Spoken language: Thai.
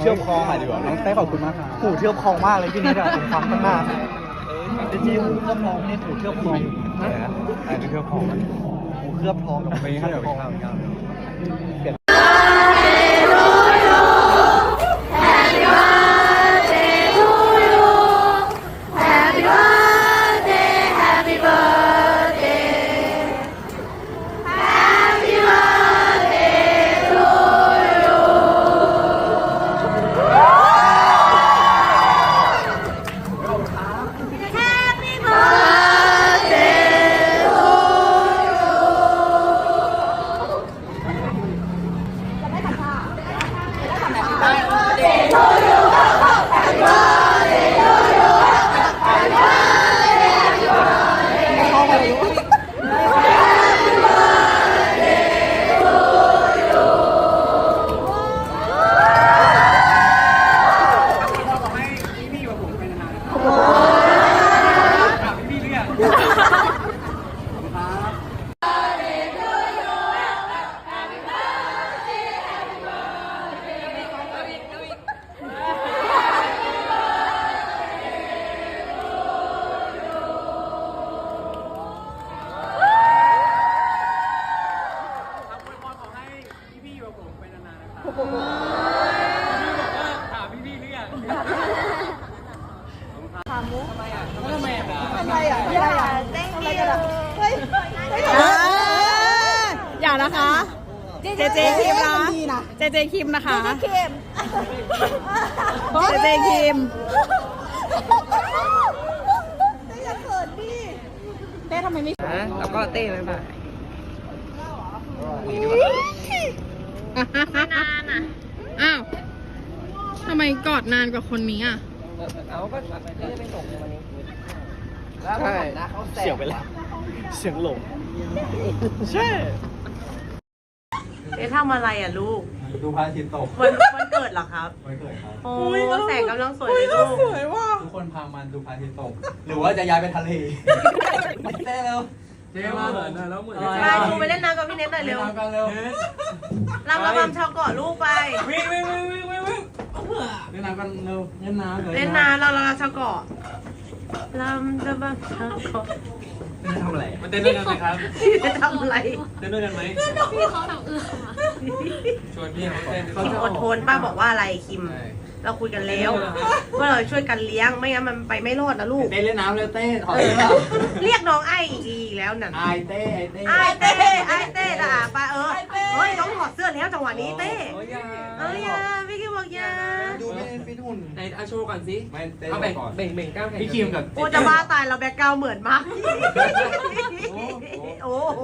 อค่ะดีกว่าน้องเต้ขอบคุณมากครับหูเทียบคองมากเลยพี่นิดอะผมฟังตั้งนานจริงๆหูเคลือบทองพี่นิดหูเคลือบคองอะไรนะอะไรเคลือบคองหูเคลือบทองกับไม่เคลือบคองเปลี่ยน อย่านะคะ เจเจคิมนะเจเจคิมนะคะ เจเจคิมเจเจคิมเต้ทำไมไม่แล้วก็เต้ไปบ่าย นานอะ อ้าวทำไมกอดนานกว่าคนนี้อะ เอาก็เต้ไปส่งในวันนี้ใช่เสียงไปแล้ว เสียงหลง ใช่เอ๊ะทำอะไรอะลูก ดูพระอาทิตย์ตกวันวันเกิดเหรอครับ วันเกิดครับ โอ้แสงกำลังสวยเลยลูกทุกคนพามันดูพระอาทิตย์ตก หรือว่าจะย้ายไปทะเลเต้เร็ว เจ๊มาเหมือนแล้วเหมือนไปดูไปเล่นน้ำกับพี่เน็ตหน่อยเร็วกันเร็วรำระบำชาวเกาะลูกไป วิ่งวิ่งวิ่งวิ่งวิ่งวิ่งเล่นน้ำกันเร็วเล่นน้ำเล่นน้ำเราเราชาวเกาะรำระบำชาวเกาะ ทำอะไรมันเต้นด้วยกันไหมครับพี่จะทำอะไรเต้นด้วยกันไหมชวนพี่เขาเต้นคิมอดทนป้าบอกว่าอะไรคิมเราคุยกันแล้วว่าเราช่วยกันเลี้ยงไม่งั้นมันไปไม่รอดนะลูก เต้นเล่นน้ำเร็วเต้ถอเอยอเรียกน้องไอ้อีกแล้วนั่นไอเต้ไอเต้ไอ้เต้ไอ้เต้ละอะไปเออเฮ้ยต้องถอดเสื้อแล้วจังหวะนี้เต้ โอ้ยเอ้ยอย่าพี่คิมบอกอย่า ดูไม่ฟิตหุ่ นไหนเอาโชว์ก่อนสิไม่เต้เอาแบ่งก่อนแบ่งแบ่งกล้ามแขนพี่คิมกับโอ้จะบ้าตายเราแบ็กกราวด์เหมือนมาก โอ้โหโอ้โห